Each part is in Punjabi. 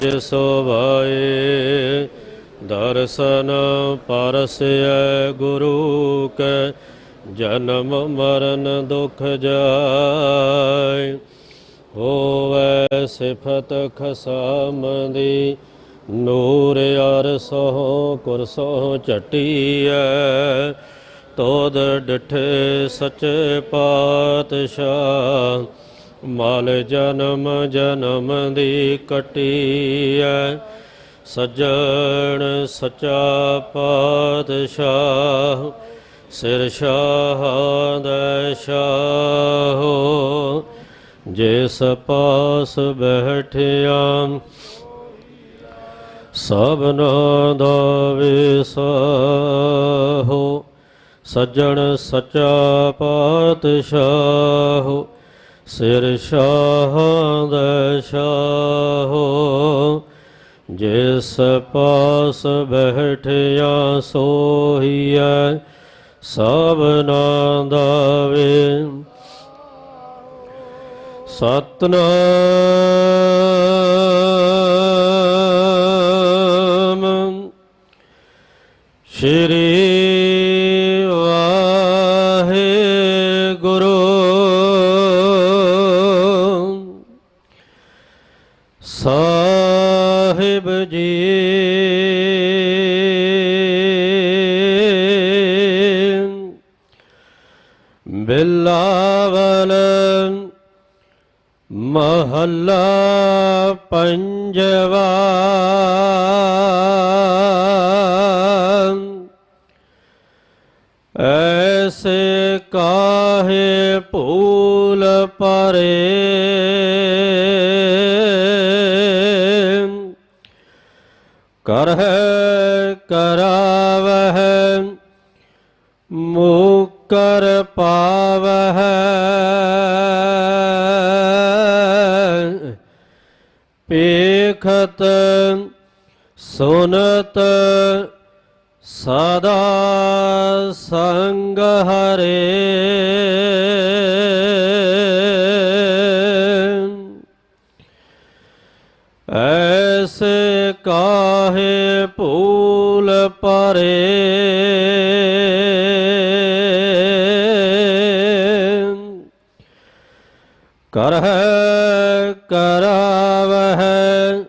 ਸੱਚ ਸੁਭਾਏ ਦਰਸ਼ਨ ਪਰਸੈ ਗੁਰੂ ਕੈ, ਜਨਮ ਮਰਨ ਦੁਖ ਜਾਏ। ਹੋਵੇ ਸਿਫਤ ਖਸਮ ਦੀ ਨੂਰ ਅਰਸੋ ਕੁਰਸੋ ਚਟੀਐ ਤੋਦ ਡਠੇ ਸੱਚੇ ਪਾਤਸ਼ਾਹ ਮਲ ਜਨਮ ਜਨਮ ਦੀ ਕਟੀ ਕਟੀਐ, ਸੱਜਣ ਸਚਾ ਪਾਤਸ਼ਾਹ, ਸਿਰ ਸ਼ਾਹ ਦਾ ਸ਼ਾਹੋ। ਜਿਸ ਪਾਸ ਬੈਠਿਆ, ਸਭਨਾ ਦਾ ਵਿਸਾਹੋ। ਸੱਜਣ ਸਚਾ ਪਾਤਸ਼ਾਹ ਸਿਰ ਸ਼ਾਹ ਦਾ ਸ਼ਾਹੋ ਜਿਸ ਪਾਸ ਬੈਠਿਆ ਸੋਹੀਐ ਸਭਨਾ ਦਾ ਵੇ। ਸਤਨਾਮ। ਸ਼੍ਰੀ ਬਿਲਾਵਲ ਮਹੱਲਾ ਪੰਜਵਾ ਐਸੇ ਕਾਹੇ ਭੂਲ ਪਰੇ ਕਰਹਿ ਕਰਾਵਹਿ ਕਰ ਪਾਵਹਿ। ਪੇਖਤ ਸੁਨਤ ਸਦਾ ਸੰਗ ਹਰੇ। ਐਸੇ ਕਾਹੇ ਭੂਲ ਪਰੇ ਕਰਹਿ ਕਰਾਵਹਿ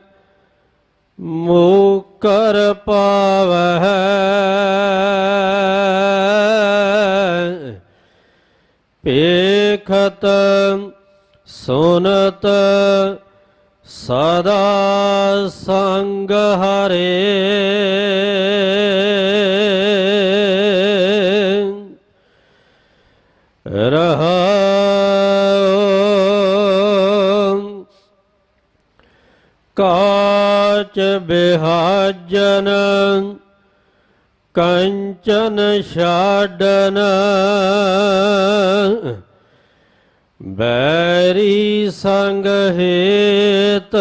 ਕਰ ਪਾਵਹਿ ਪੇਖਤ ਸੁਨਤ ਸਦਾ ਸੰਗ ਹਰੇ ਕਾਚ ਬਿਹਾਜਨ ਕੰਚਨ ਛਾਡਨ। ਬੈਰੀ ਸੰਗ ਹੇਤ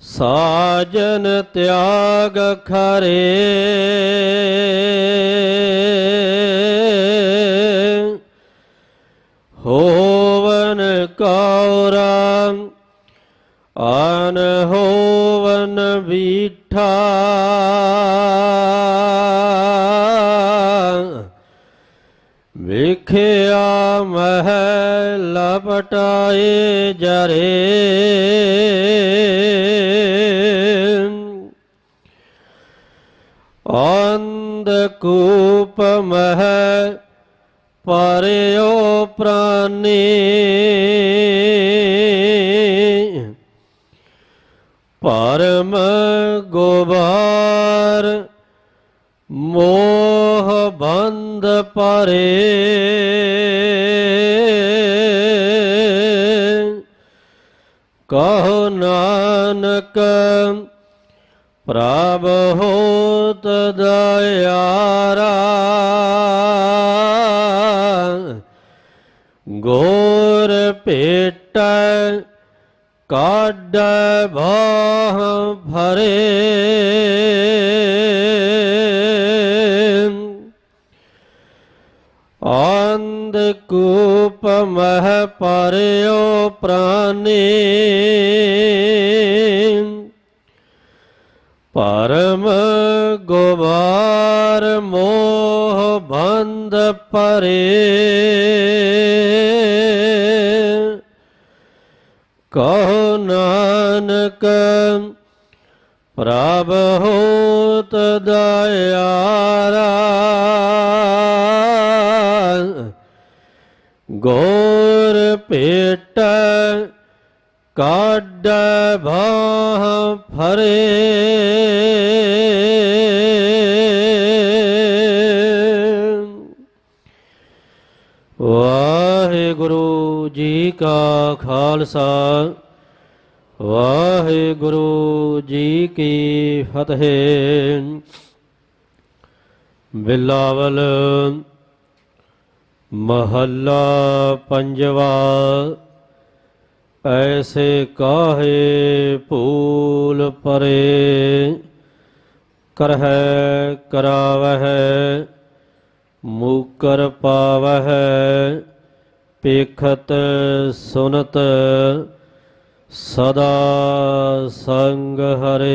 ਸਾਜਨ ਤਿਆਗ ਖਰੇ। ਆਨ ਹੋਵਨ ਬੀਠਾ ਵੇਖਿਆ ਮਹਿ ਲਪਟਾਏ ਜਰੇ। ਅੰਧ ਕੂਪ ਮਹਿ ਪਰਿਓ ਪ੍ਰਾਨੀ। ਪਰਮ ਗੋਬਾਰ ਮੋਹ ਬੰਦ ਪਰੇ। ਕਹੋ ਨਾਨਕ ਪ੍ਰਭ ਹੋਤ ਦਇਆਰਾ। ਗੋਰ ਭੇਟ ਕਾਢ ਬਾਹ ਭਰੇ ਅੰਧ ਕੂਪ ਮਹਿ ਪਰਿਓ ਪ੍ਰਾਨੀ ਪਰਮ ਗੋਬਾਰ ਮੋਹ ਬੰਦ ਪਰੇ ਕਹੋ ਨਾਨਕ ਪ੍ਰਭ ਹੋਤ ਦਇਆਰਾ। ਗੋਰ ਪੇਟ ਕਾਢ ਬਾਹ ਫਰੇ। ਵਾਹਿਗੁਰੂ ਜੀ ਕਾ ਖਾਲਸਾ। ਜੀ ਕੀ ਫਤਿਹ। ਬਿਲਾਵਲ ਮਹੱਲਾ ਪੰਜਵਾ, ਐਸੇ ਕਾਹੇ ਭੂਲ ਪਰੇ, ਕਰਹਿ ਕਰਾਵਹਿ, ਮੂਕਰ ਪਾਵਹਿ ਪੇਖਤ ਸੁਨਤ ਸਦਾ ਸੰਗ ਹਰੇ।